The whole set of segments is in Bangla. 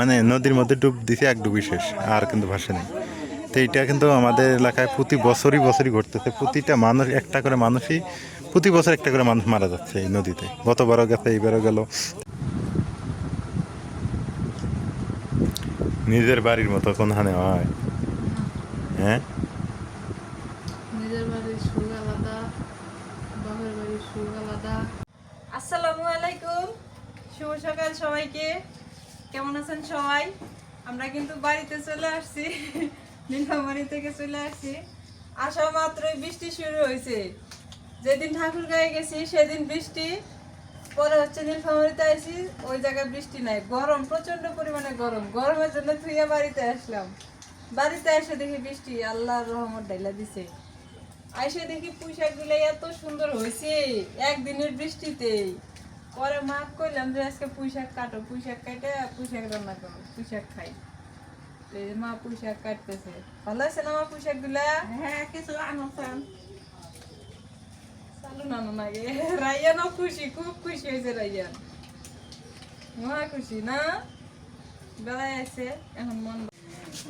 মানে নদীর মধ্যে ডুব দিছে এক ডুবি শেষ আর কিন্তু ভাসে নেই। তো এইটা কিন্তু আমাদের এলাকায় প্রতি বছরই বছরই ঘটতেছে। প্রতিটা মানুষ একটা করে মানুষই প্রতি বছর একটা করে মানুষ মারা যাচ্ছে এই নদীতে। গতবারও গেছে এইবারও গেল। নিজের বাড়ির মতো কোনখানে হয়? হ্যাঁ? আসসালামু আলাইকুম। শুভ সকাল সবাইকে। কেমন আছেন সবাই? আমরা কিন্তু বাড়িতে চলে আসছি। নীলফামারি থেকে চলে আসছি। আসা মাত্রই বৃষ্টি শুরু হয়েছে। যেদিন ঠাকুর গায়ে গেছি, সেদিন বৃষ্টি। পরে হচ্ছে নীলফামারিতে আসি ওই জায়গায় বৃষ্টি নাই। গরম প্রচণ্ড পরিমাণে গরম। গরমের জন্য থুইয়া বাড়িতে আসলাম। বাড়িতে এসে দেখি বৃষ্টি আল্লাহর রহমত ডাইলা দিছে। আইসে দেখি পুঁইশাকগুলো এত সুন্দর হয়েছে একদিনের বৃষ্টিতেই। পরে মা কইলাম যে আজকে পুঁইশাক কাটো পুঁইশাক কাটে পুঁইশাক রান্না করো পুঁইশাক খাই। তো মা পুঁইশাক কাটতেছে। ভালো আছে না মা পুঁইশাকগুলা হ্যাঁ কিছু আনসান চালু নানো নাগে রাইয়ানও খুশি খুব খুশি হয়েছে রাইয়ান। মহা খুশি না? বেলায় আছে এখন মন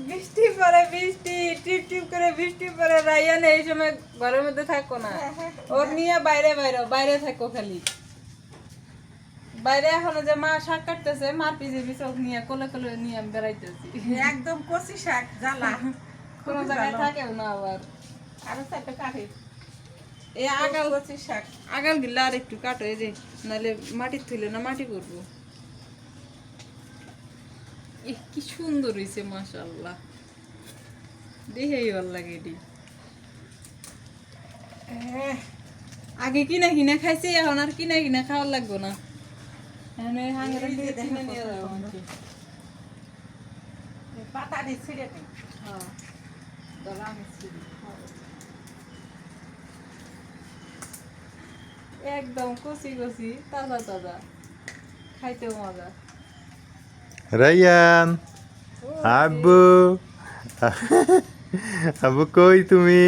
বৃষ্টি পরে বৃষ্টি টিপ টিপ করে বৃষ্টি পরে রাইয়ান এই সময় ঘরের মধ্যে থাকো না। ওর নিয়ে বাইরে বাইরে বাইরে থাকো খালি। বাইরে এখনও যে মা শাক কাটতেছে মার পিছে পিছে নিয়ে কোলে কোলে নিয়ে আমি বেড়াইতেছি। একদম কচি শাক জ্বালা। কোনো জায়গায় থাকেও না আবার। আরও চারটে কাঠি এই আগাল কচি শাক। আগাল গিলা আর একটু কাটো এই যে নাহলে মাটির থইলে না মাটি করব। ইহ, কি সুন্দর হয়েছে মাশাল্লাহ দেখেই ভালো লাগে এটি। আগে কিনা কিনা খাইছে এখন আর কিনা কিনা খাওয়ার লাগবো না। পাতা দিয়ে ছিঁড়ে দিই হ্যাঁ, দাঁড়া আমি ছিঁড়ি। একদম কচি কচি তাজা তাজা খাইতেও মজা রাইয়ান আব্বু আব্বু কই তুমি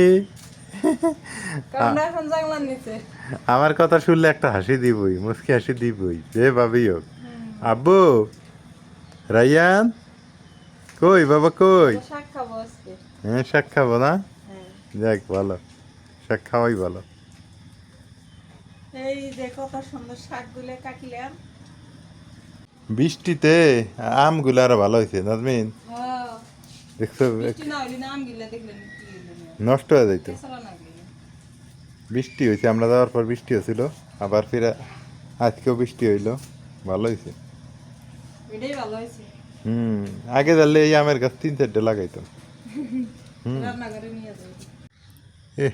কামড়া এখন জানলার নিচে আমার কথা শুনলে একটা হাসি দিবই মুসকি হাসি দিবই যে ভাবি হোক। আব্বু রাইয়ান কই বাবা কই? হ্যাঁ শাক খাব না? হ্যাঁ। যাক ভালো। শাক খাওয়াই ভালো। এই যে কত সুন্দর শাকগুলো কাটলাম। বৃষ্টিতে আমগুলো আরও ভালো হয়েছে নাজমিন। হ্যাঁ। দেখছ? নষ্ট হয়ে যাইতো। বৃষ্টি হয়েছে আমরা যাওয়ার পর বৃষ্টি হয়েছিল আবার ফিরে আজকেও বৃষ্টি হইল ভালো হয়েছে। হুম আগে জানলে এই আমের গাছ তিন চারটে লাগাইতাম। যাই এ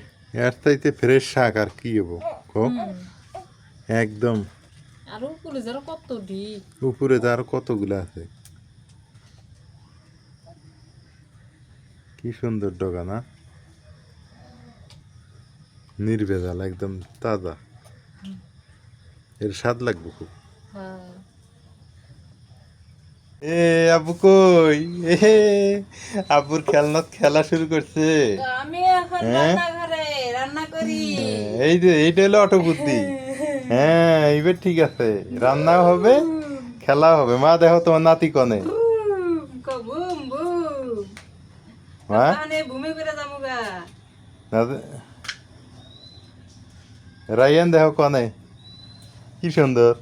এর চাইতে ফ্রেশ শাক আর কি হব একদম। উপরে উপরে তার কতগুলো আছে। কি সুন্দর ডগা না? নির্ভেজাল একদম তাজা। এর স্বাদ লাগবে খুব। হ্যাঁ। এ আব্বু কই? এ আব্বুর খেলনাত খেলা শুরু করছে। আমি এখন হ্যাঁ? রান্নাঘরে রান্না করি। এই যে এইটা হলো অটো বুদ্ধি হ্যাঁ এইবার ঠিক আছে। রান্নাও হবে খেলাও হবে। মা দেখো তোমার নাতি কনে। Boom, boom boom. হ্যাঁ তাহলে ভূমি করে যামুগা নাতি- রায়ান দেখো কনে। কি সুন্দর।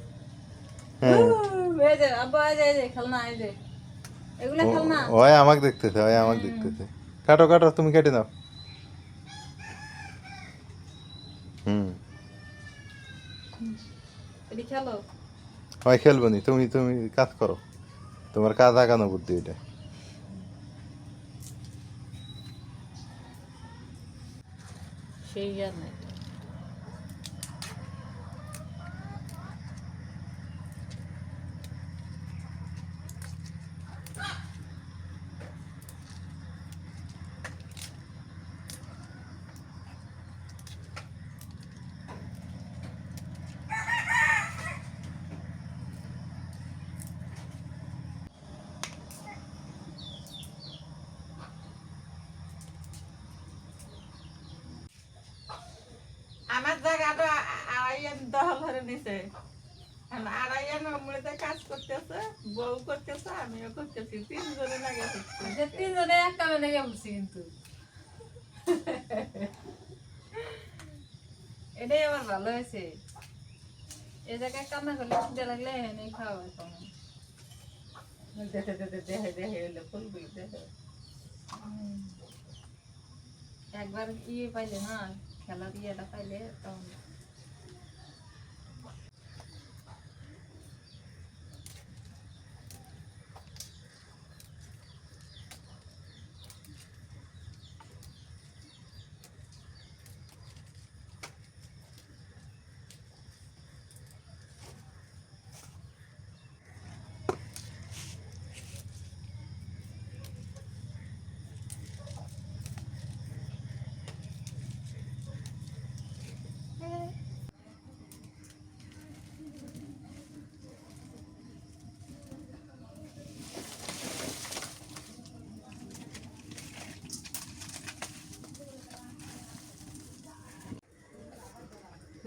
হ্যাঁ। ওই আমাকে দেখতেছে ওই আমাকে দেখতেছে। কাটো কাটো তুমি কেটে নাও। হুম। ওই খেলব নি তুমি তুমি কাজ করো। তোমার কাজ আগানো বুদ্ধি এটা। সেই আর জায়গাটা আইন দহল ধরে নিছে। এখন আড়াইয়া কাজ করতেছে বউ করতেছে আমিও করতেছি তিনজনে লাগে তিনজনে এক কামে লেগে বলছি কিন্তু। এটাই আমার ভালো হয়েছে। এ জায়গায় কান্না করলে খিদে লাগলে এনে খাওয়া কম দেখে দেখে দেখে দেখে এলে ফুলগুলি দেখে একবার ইয়ে পাইলে না แค่เราเรียนเราไปเล่ตอน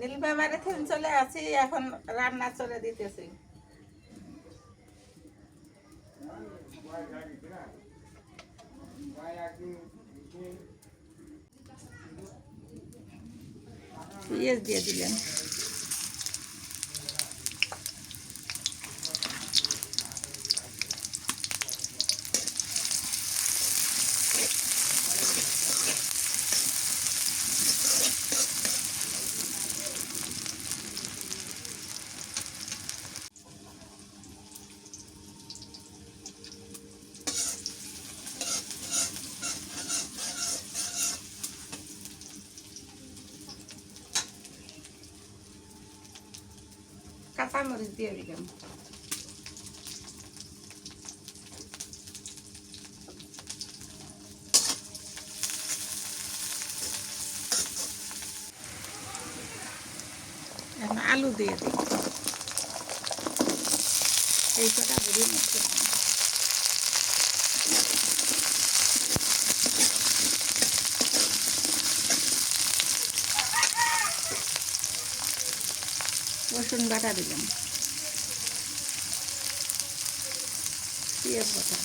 নীলবা বাড়ি থেকে চলে আসি এখন রান্না চলে দিতেছি। পেঁয়াজ দিয়ে দিলেন কাঁচামরিচ দিয়ে দিলাম আলু দিয়ে দিই। এই কটা বুড়ি মতো রসুন বাটা দিলাম। পেঁয়াজ বাটা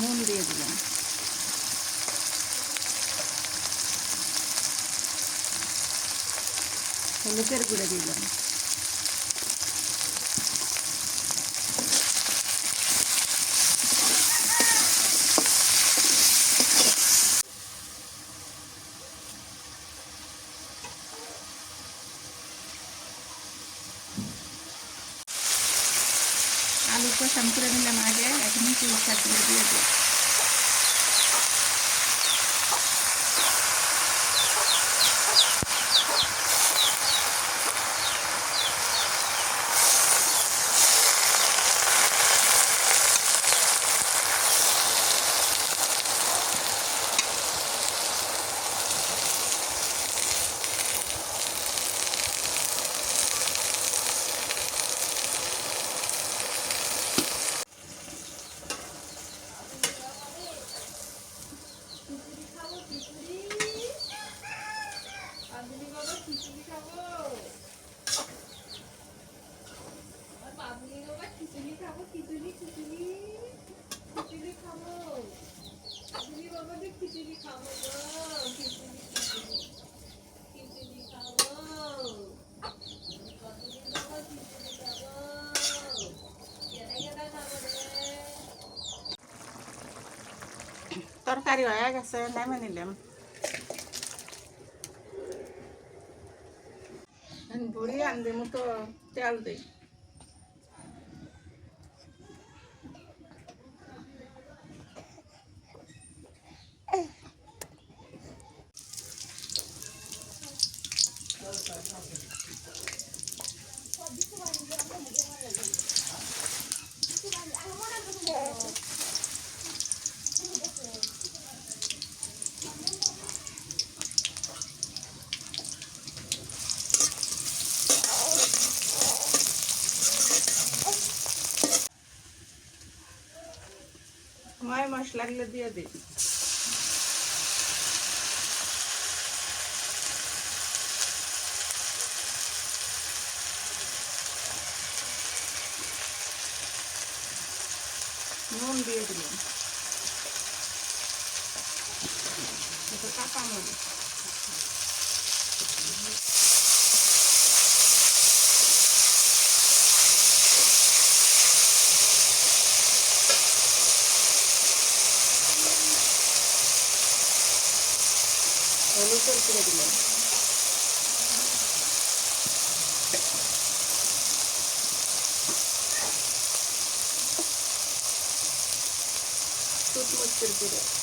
নুন দিয়ে দিলাম হলুদের গুঁড়ো দিলাম আলু কষান করে নিলাম আগে এখন পুঁই শাকগুলো দিয়ে দিই তরকারি হয়ে গেছে নেমে নিলাম। বুড়ি আনবে তো তেল দিই। ময় মশলাগুলো দিয়ে দিই নুন দিয়ে দিলাম এটা কাঁচা মরিচ হলুদ করে দিলাম। টুট মরিচের গুঁড়ো।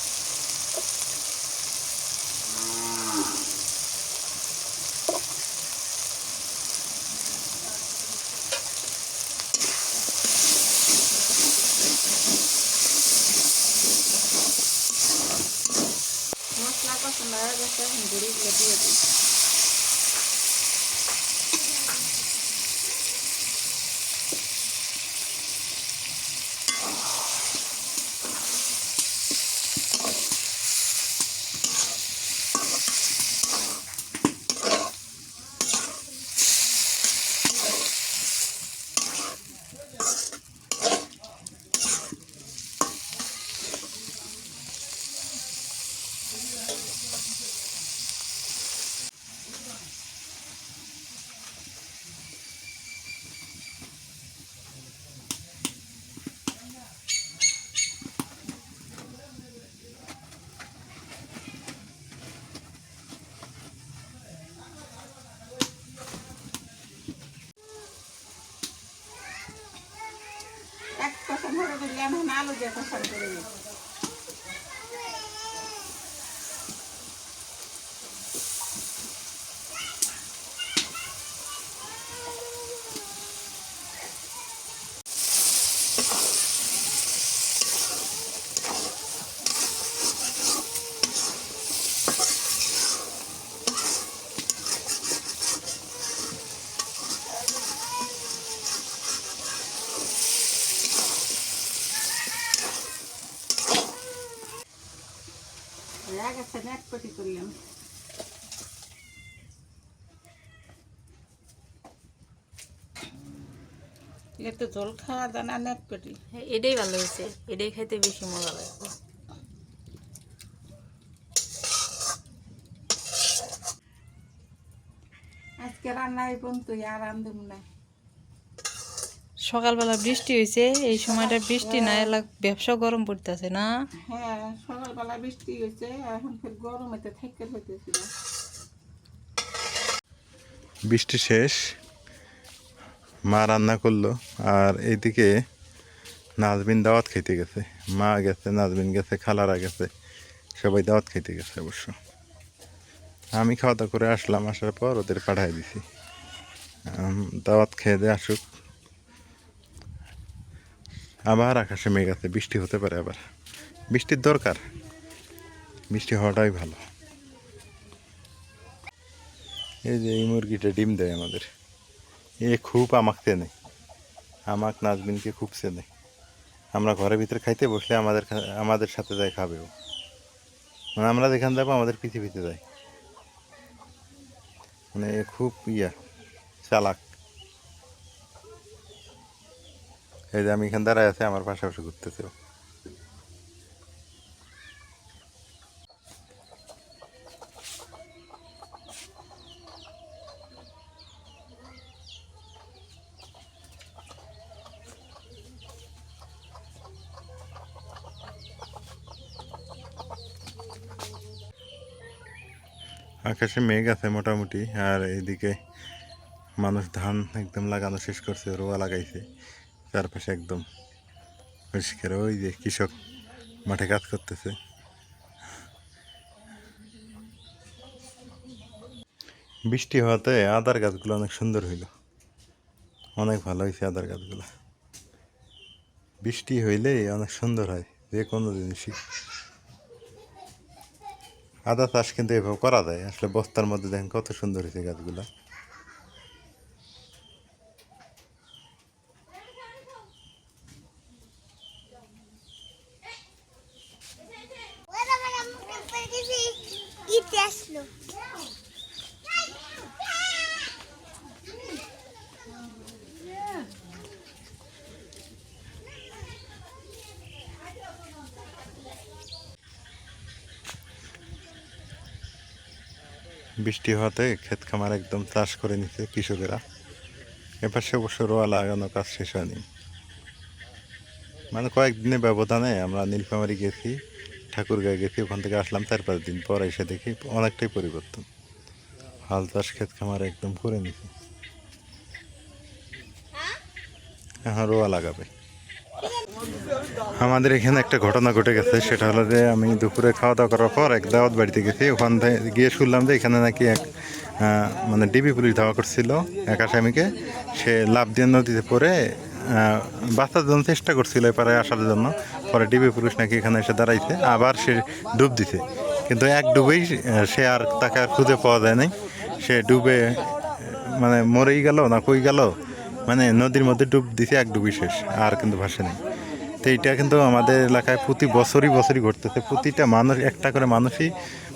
ধরে দিলে আলু দিয়ে কষা করে দিই হয়ে গেছে এক পেটি করলাম এটা তো জল খাওয়া দানা নেট পেটি। হ্যাঁ, এটাই ভালো হয়েছে। এটাই খাইতে বেশি মজা লাগবে আজকে রান্না এই পর্যন্ত আর না। সকালবেলা বৃষ্টি হয়েছে এই সময়টা বৃষ্টি না এলাক ব্যবসা গরম পড়তেছে না। হ্যাঁ সকালবেলা বৃষ্টি হয়েছে এখন ফের গরমেতে থেকে হইতেছিল বৃষ্টি শেষ। মা রান্না করল, আর এইদিকে নাজবিন দাওয়াত খেতে গেছে। মা গেছে নাজবিন গেছে, খালারা গেছে, সবাই দাওয়াত খেতে গেছে অবশ্য। আমি খাওয়া দাওয়া করে আসলাম, আসার পর ওদের পাঠাই দিছি। দাওয়াত খেয়ে দিয়ে আসুক। আবার আকাশে মেঘ আছে, বৃষ্টি হতে পারে আবার। বৃষ্টির দরকার। বৃষ্টি হওয়াটাই ভালো। এই যে এই মুরগিটা ডিম দেয় আমাদের। এ খুব আমাক চেনে। আমাক নাজবিনকে খুব চেনে। আমরা ঘরের ভিতরে খাইতে বসলে আমাদের আমাদের সাথে যায় খাবে ও। মানে আমরা যেখানে যাব আমাদের পৃথিবীতে যায়। মানে এ খুব ইয়া, চালাক। এই যে আমি এখান দাঁড়ায় আছে, আমার পাশাপাশি ঘুরতেছে আকাশে মেঘ আছে মোটামুটি, আর এইদিকে মানুষ ধান একদম লাগানো শেষ করছে, রোয়া লাগাইছে, চারপাশে একদম পরিষ্কার। ওই যে কৃষক মাঠে কাজ করতেছে। বৃষ্টি হওয়াতে আদার গাছগুলো অনেক সুন্দর হইল। অনেক ভালো হয়েছে আদার গাছগুলো। বৃষ্টি হইলে অনেক সুন্দর হয়, যে কোনো জিনিসই। আদা চাষ কিন্তু এভাবে করা যায়। আসলে বস্তার মধ্যে দেখেন কত সুন্দর হয়েছে গাছগুলো ওরা আমার আম্মুকে পেরেছি ইতে আসলো বৃষ্টি হওয়াতে ক্ষেত খামার একদম চাষ করে নিছে কৃষকেরা। এপাশে অবশ্য রোয়া লাগানো কাজ শেষ হয়নি। মানে কয়েকদিনের ব্যবধানে আমরা নীলফামারি গেছি ঠাকুরগাঁয় গেছি ওখান থেকে আসলাম চার পাঁচ দিন পর এসে দেখি অনেকটাই পরিবর্তন। হাল চাষ ক্ষেত খামার একদম করে নিছে। হ্যাঁ? রোয়া লাগাবে। আমাদের এখানে একটা ঘটনা ঘটে গেছে সেটা হলো যে আমি দুপুরে খাওয়া দাওয়া করার পর এক দাওয়াত বাড়িতে গেছি। ওখান থেকে গিয়ে শুনলাম যে এখানে নাকি এক মানে ডিবি পুলিশ ধাওয়া করছিল এক আসামিকে সে লাভ দিয়ে নদীতে আহ, বাঁচার জন্য চেষ্টা করছিল এপারে আসার জন্য। পরে ডিবি পুলিশ নাকি এখানে এসে দাঁড়াইছে আবার সে ডুব দিছে। কিন্তু এক ডুবেই সে আর তাকে আর খুঁজে পাওয়া যায় নাই। সে ডুবে মানে মরেই গেল না কই গেল মানে নদীর মধ্যে ডুব দিছে এক ডুবি শেষ আর কিন্তু ভাসে নেই। তো এইটা কিন্তু আমাদের এলাকায় প্রতি বছরই বছরই ঘটতেছে। প্রতিটা মানুষ, একটা করে মানুষই,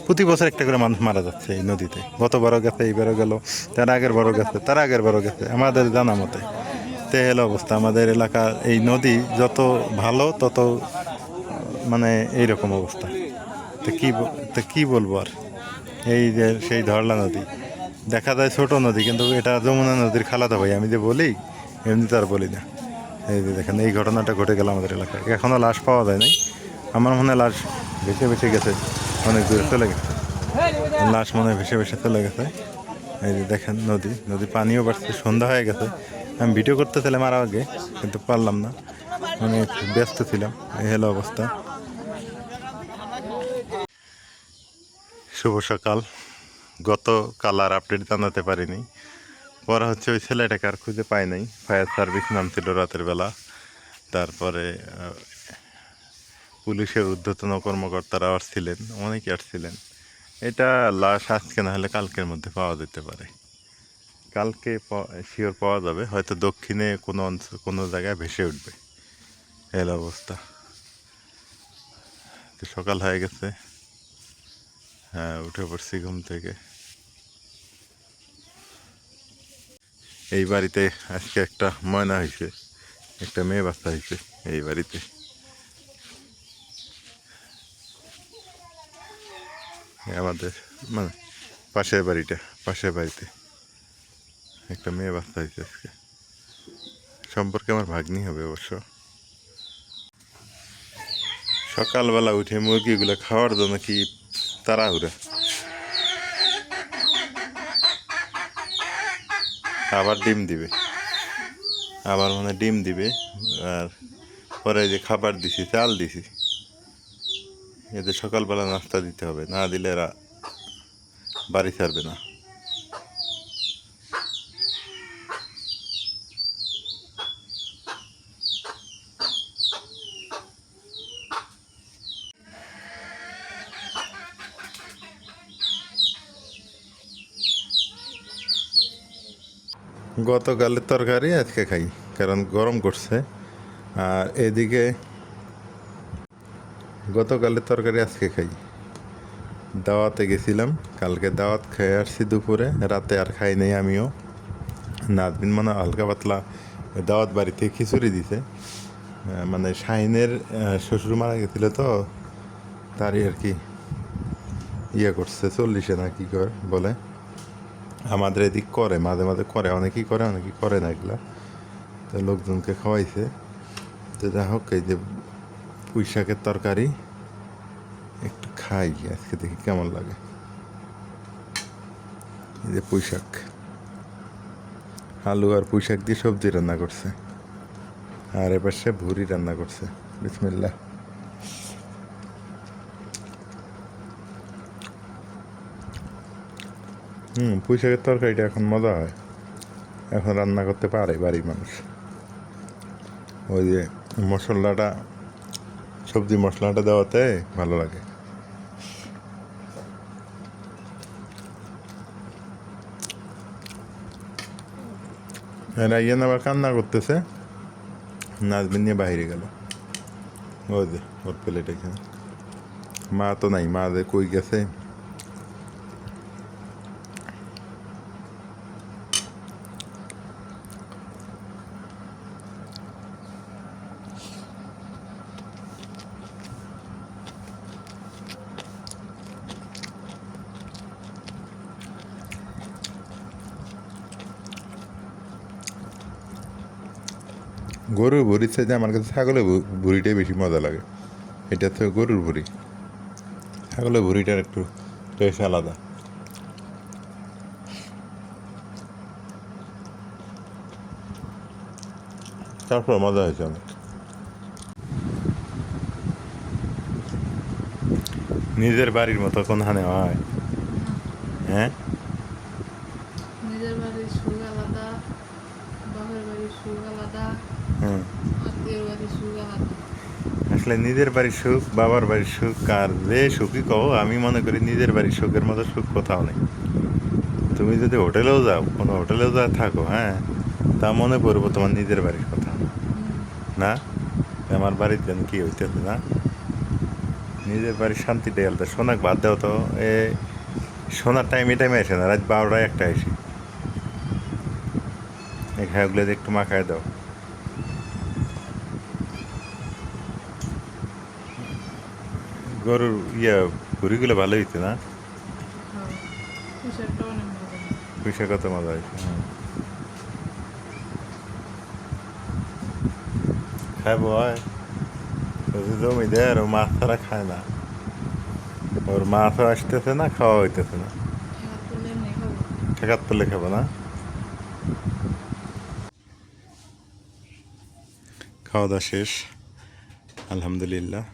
প্রতি বছর একটা করে মানুষ মারা যাচ্ছে এই নদীতে। গতবারও গেছে, এইবারও গেল, তার আগের বারও গেছে, তার আগের বারও গেছে, আমাদের জানা মতে। তো হলো অবস্থা, আমাদের এলাকার এই নদী যত ভালো, তত মানে এইরকম অবস্থা। তো কী তো কী বলব আর? এই যে সেই ধরলা নদী, দেখা যায় ছোট নদী, কিন্তু এটা যমুনা নদীর খালাদা ভাই, আমি যে বলি এমনি তো আর বলি না। এই যে দেখেন, এই ঘটনাটা ঘটে গেল আমাদের এলাকায়। এখনও লাশ পাওয়া যায় নাই আমার মনে হয় লাশ ভেসে ভেসে গেছে, অনেক দূরে চলে গেছে। লাশ মনে হয় ভেসে ভেসে চলে গেছে। এই যে দেখেন, নদী নদী পানিও বাড়ছে, সন্ধ্যা হয়ে গেছে। আমি ভিডিও করতেছিলাম আর আগে, কিন্তু পারলাম না। মানে একটু ব্যস্ত ছিলাম, এই হলো অবস্থা। শুভ সকাল। গতকাল আর আপডেট জানাতে পারিনি। পরে হচ্ছে ওই ছেলেটাকে আর খুঁজে পাই নাই। ফায়ার সার্ভিস নাম ছিল রাতের বেলা। তারপরে পুলিশের ঊর্ধ্বতন কর্মকর্তারা আসছিলেন অনেকে আসছিলেন এটা লাশ আজকে না হলে কালকের মধ্যে পাওয়া যেতে পারে। কালকে শিওর পাওয়া যাবে, হয়তো দক্ষিণে কোনো অঞ্চল কোনো জায়গায় ভেসে উঠবে। এল অবস্থা। সকাল হয়ে গেছে। হ্যাঁ উঠে পড়ছি ঘুম থেকে। এই বাড়িতে আজকে একটা ময়না হয়েছে, একটা মেয়ে বাচ্চা হয়েছে এই বাড়িতে। আমাদের মানে পাশের বাড়িটা, পাশের বাড়িতে একটা মেয়ে বাচ্চা হয়েছে আজকে। সম্পর্কে আমার ভাগ্নি হবে অবশ্য। সকালবেলা উঠে মুরগিগুলো খাওয়ার জন্য কি তাড়াহুড়া? আবার ডিম দিবে। আবার মানে ডিম দিবে, আর পরে যে খাবার দিছি, চাল দিছি। এদের সকালবেলা নাস্তা দিতে হবে, না দিলে এরা বাড়ি ছাড়বে না। গতকালের তরকারি আজকে খাই, কারণ গরম করছে। আর এদিকে গতকালের তরকারি আজকে খাই। দাওয়াতে গেছিলাম, কালকে দাওয়াত খেয়ে আসছি দুপুরে, রাতে আর খাই নাই আমিও। নাজবিন মানে হালকা পাতলা দাওয়াত বাড়িতে খিচুড়ি দিছে। মানে শাহিনের শ্বশুর মারা গেছিল তো, তারই আর কি ইয়ে করছে, চল্লিশে না কি কর বলে। আমাদের এদিক করে মাঝে মাঝে করে অনেকেই করে অনেকেই করে না এগুলা তো লোকজনকে খাওয়াইছে তো যাই হোক এই যে পুঁই শাকের তরকারি একটু খাই আজকে দেখি কেমন লাগে এই যে পুঁই শাক আলু আর পুঁই শাক দিয়ে সবজি রান্না করছে আর সে ভুরি রান্না করছে বিসমিল্লা হুম পুঁই শাকের তরকারিটা এখন মজা হয়। এখন রান্না করতে পারে বাড়ির মানুষ। ওই যে মশলাটা, সবজি মশলাটা দেওয়াতে ভালো লাগে। রাইয়ান আবার কান্না করতেছে। নাজমিন নিয়ে বাইরে গেল। ওই যে ওর প্লেট এখানে। মা তো নাই, মা যে কই গেছে? গরুর ভুড়ির চাইতে আমার কাছে ছাগলের ভুড়িটাই বেশি মজা লাগে। এটা তো গরুর ভুড়ি। ছাগলের ভুড়িটার একটু টেস্ট আলাদা। তারপর মজা হয়েছে অনেক। নিজের বাড়ির মতো কোনখানে হয়? হ্যাঁ নিজের বাড়ির সুখ আলাদা বাপের বাড়ির সুখ আলাদা হুম আত্মীয় বাড়ির সুখ আলাদা আসলে নিজের বাড়ির সুখ, বাবার বাড়ির সুখ আর যে সুখই কও, আমি মনে করি নিজের বাড়ির সুখের মতো সুখ কোথাও নেই। তুমি যদি হোটেলেও যাও, কোনো হোটেলেও যা থাকো হ্যাঁ তা মনে পড়ব তোমার নিজের বাড়ির কথা। না? আমার বাড়ির যেন কি হইতেছে, না? নিজের বাড়ির শান্তিটাই আলাদা সোনাক, বাদ দাও তো, এ সোনার টাইম এই টাইমে আসে না, রাত বারোটায় একটা এসে এই ঘাগুলো একটু মাখায় দাও। গরুর ইয়া ঘুরিগুলো ভালো হইতো না পয়সা কত মজা হয়েছে খাব হয় জমি দেয় আর মাছ ছাড়া খায় না ওর মাছও আসতেছে না খাওয়া হইতেছে না তুলে ঠেকাত পেলে খাব না খাওয়া দাওয়া শেষ আলহামদুলিল্লাহ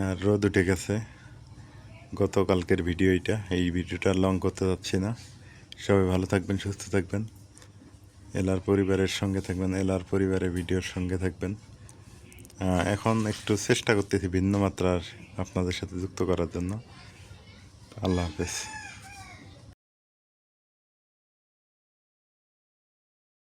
আর রোদ উঠে গেছে। গতকালকের ভিডিও এটা এই ভিডিওটা লং করতে যাচ্ছি না। সবাই ভালো থাকবেন, সুস্থ থাকবেন। এলার পরিবারের সঙ্গে থাকবেন, এলার পরিবারের ভিডিওর সঙ্গে থাকবেন। এখন একটু চেষ্টা করতেছি ভিন্ন মাত্রার আপনাদের সাথে যুক্ত করার জন্য। আল্লাহ হাফেজ।